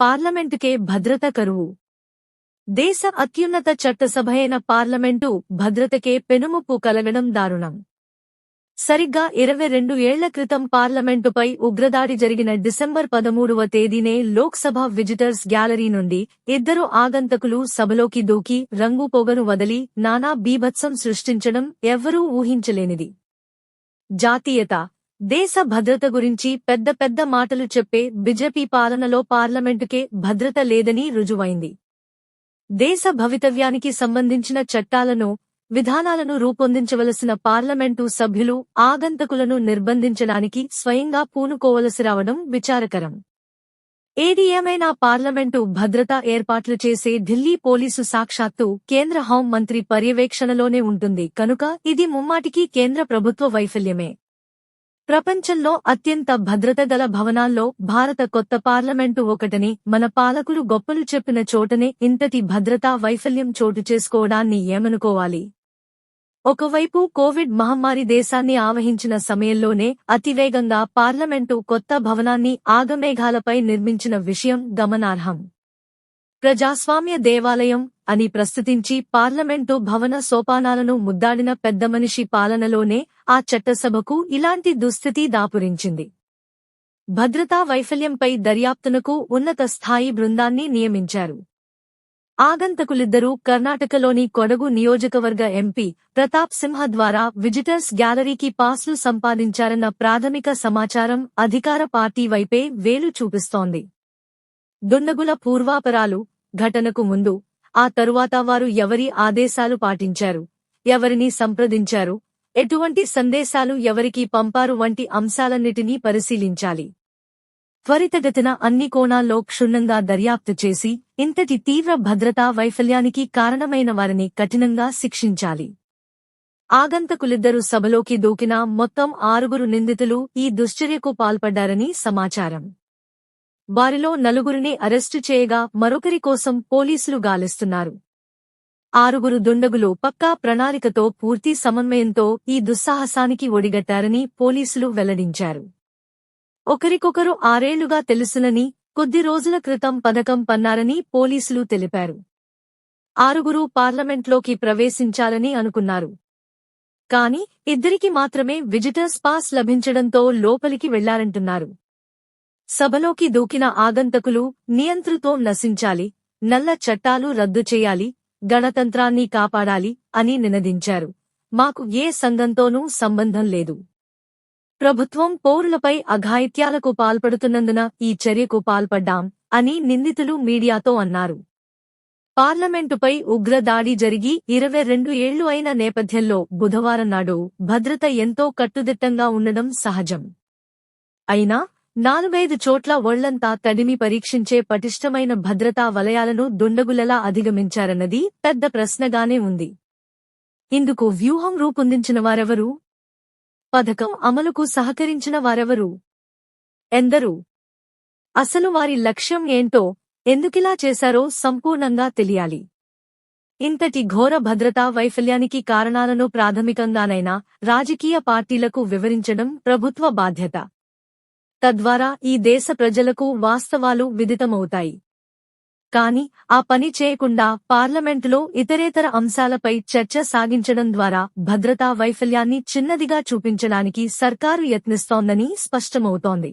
పార్లమెంటుకే భద్రత కరువు. దేశ అత్యున్నత చట్టసభయైన పార్లమెంటు భద్రతకే పెనుముప్పు కలగడం దారుణం. సరిగ్గా ఇరవై రెండు ఏళ్ళ క్రితం పార్లమెంటుపై ఉగ్రదాడి జరిగిన డిసెంబర్ పదమూడవ తేదీనే లోక్సభ విజిటర్స్ గ్యాలరీ నుండి ఇద్దరు ఆగంతకులు సభలోకి దూకి రంగు పొగను వదలి నానా బీభత్సం సృష్టించడం ఎవ్వరూ ఊహించలేనిది. జాతీయత దేశ భద్రత గురించి పెద్ద పెద్ద మాటలు చెప్పే బిజెపి పాలనలో పార్లమెంటుకే భద్రత లేదని రుజువైంది. దేశ భవితవ్యానికి సంబంధించిన చట్టాలను విధానాలను రూపొందించవలసిన పార్లమెంటు సభ్యులు ఆగంతకులను నిర్బంధించడానికి స్వయంగా పూనుకోవలసి రావడం విచారకరం. ఏది ఏమైనా పార్లమెంటు భద్రతా ఏర్పాట్లు చేసే ఢిల్లీ పోలీసు సాక్షాత్తు కేంద్ర హోం మంత్రి పర్యవేక్షణలోనే ఉంటుంది కనుక ఇది ముమ్మాటికి కేంద్ర ప్రభుత్వ వైఫల్యమే. ప్రపంచంలో అత్యంత భద్రత గల భవనాల్లో భారత కొత్త పార్లమెంటు ఒకటని మన పాలకులు గొప్పలు చెప్పిన చోటనే ఇంతటి భద్రతా వైఫల్యం చోటు చేసుకోవడాన్ని ఏమనుకోవాలి? ఒకవైపు కోవిడ్ మహమ్మారి దేశాన్ని ఆవహించిన సమయంలోనే అతివేగంగా పార్లమెంటు కొత్త భవనాన్ని ఆగమేఘాలపై నిర్మించిన విషయం గమనార్హం. ప్రజాస్వామ్య దేవాలయం అని ప్రస్తుతించి పార్లమెంటు భవన సోపానాలను ముద్దాడిన పెద్దమనిషి పాలనలోనే ఆ చట్టసభకు ఇలాంటి దుస్థితి దాపురించింది. భద్రతా వైఫల్యంపై దర్యాప్తునకు ఉన్నత స్థాయి బృందాన్ని నియమించారు. ఆగంతకులిద్దరూ కర్ణాటకలోని కొడగు నియోజకవర్గ ఎంపీ ప్రతాప్ సింహ ద్వారా విజిటర్స్ గ్యాలరీకి పాస్లు సంపాదించారన్న ప్రాథమిక సమాచారం అధికార పార్టీ వైపే వేలు చూపిస్తోంది. దుండగుల పూర్వాపరాలు ఘటనకు ముందు ఆ తరువాత వారు ఎవరి ఆదేశాలు పాటించారు ఎవరిని సంప్రదించారు ఎటువంటి సందేశాలు ఎవరికి పంపారు వంటి అంశాలన్నిటినీ పరిశీలించాలి. త్వరితగతిన అన్ని కోణాల్లో క్షుణ్ణంగా దర్యాప్తు చేసి ఇంతటి తీవ్ర భద్రతా వైఫల్యానికి కారణమైన వారిని కఠినంగా శిక్షించాలి. ఆగంతకులిద్దరు సభలోకి దూకిన మొత్తం ఆరుగురు నిందితులు ఈ దుశ్చర్యకు పాల్పడ్డారని సమాచారం. వారిలో నలుగురిని అరెస్టు చేయగా మరొకరి కోసం పోలీసులు గాలిస్తున్నారు. ఆరుగురు దుండగులు పక్కా ప్రణాళికతో పూర్తి సమన్వయంతో ఈ దుస్సాహసానికి ఒడిగట్టారని పోలీసులు వెల్లడించారు. ఒకరికొకరు ఆరేళ్ళుగా తెలుసునని కొద్ది రోజుల క్రితం పథకం పన్నారని పోలీసులు తెలిపారు. ఆరుగురు పార్లమెంట్లోకి ప్రవేశించాలని అనుకున్నారు. కాని ఇద్దరికి మాత్రమే విజిటర్స్ పాస్ లభించడంతో లోపలికి వెళ్ళారంటున్నారు. సభలోకి దూకిన ఆగంతకులు నియంతృత్వం నశించాలి నల్ల చట్టాలు రద్దు చేయాలి గణతంత్రాన్ని కాపాడాలి అని నినదించారు. మాకు ఏ సంఘంతోనూ సంబంధం లేదు. ప్రభుత్వం పౌరులపై అఘాయిత్యాలకు పాల్పడుతున్నందున ఈ చర్యకు పాల్పడ్డాం అని నిందితులు మీడియాతో అన్నారు. పార్లమెంటుపై ఉగ్రదాడి జరిగి ఇరవై రెండు ఏళ్ళు అయిన నేపథ్యంలో బుధవారం నాడు భద్రత ఎంతో కట్టుదిట్టంగా ఉండడం సహజం. అయినా నాలుగైదు చోట్ల ఒళ్ళంతా తడిమి పరీక్షించే పటిష్టమైన భద్రతా వలయాలను దుండగులలా అధిగమించారన్నది పెద్ద ప్రశ్నగానే ఉంది. ఇందుకు వ్యూహం రూపొందించిన వారెవరు? పథకం అమలుకు సహకరించిన వారెవరు? ఎందరు? అసలు వారి లక్ష్యం ఏంటో ఎందుకిలా చేశారో సంపూర్ణంగా తెలియాలి. ఇంతటి ఘోర భద్రతా వైఫల్యానికి కారణాలను ప్రాథమికంగానైనా రాజకీయ పార్టీలకు వివరించడం ప్రభుత్వ బాధ్యత. తద్వారా ఈ దేశ ప్రజలకు వాస్తవాలు విదితమవుతాయి. కాని ఆ పని చేయకుండా పార్లమెంటులో ఇతరేతర అంశాలపై చర్చ సాగించడం ద్వారా భద్రతా వైఫల్యాన్ని చిన్నదిగా చూపించడానికి సర్కారు యత్నిస్తోందని స్పష్టమవుతోంది.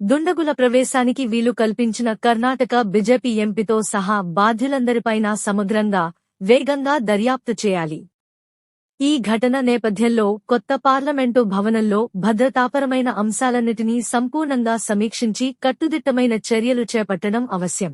దుండగుల ప్రవేశానికి వీలు కల్పించిన కర్ణాటక బిజెపి ఎంపీతో సహా బాధ్యులందరిపైన సమగ్రంగా వేగంగా దర్యాప్తు చేయాలి. ఈ ఘటన నేపథ్యంలో కొత్త పార్లమెంటు భవనంలో భద్రతాపరమైన అంశాలన్నిటినీ సంపూర్ణంగా సమీక్షించి కట్టుదిట్టమైన చర్యలు చేపట్టడం అవశ్యం.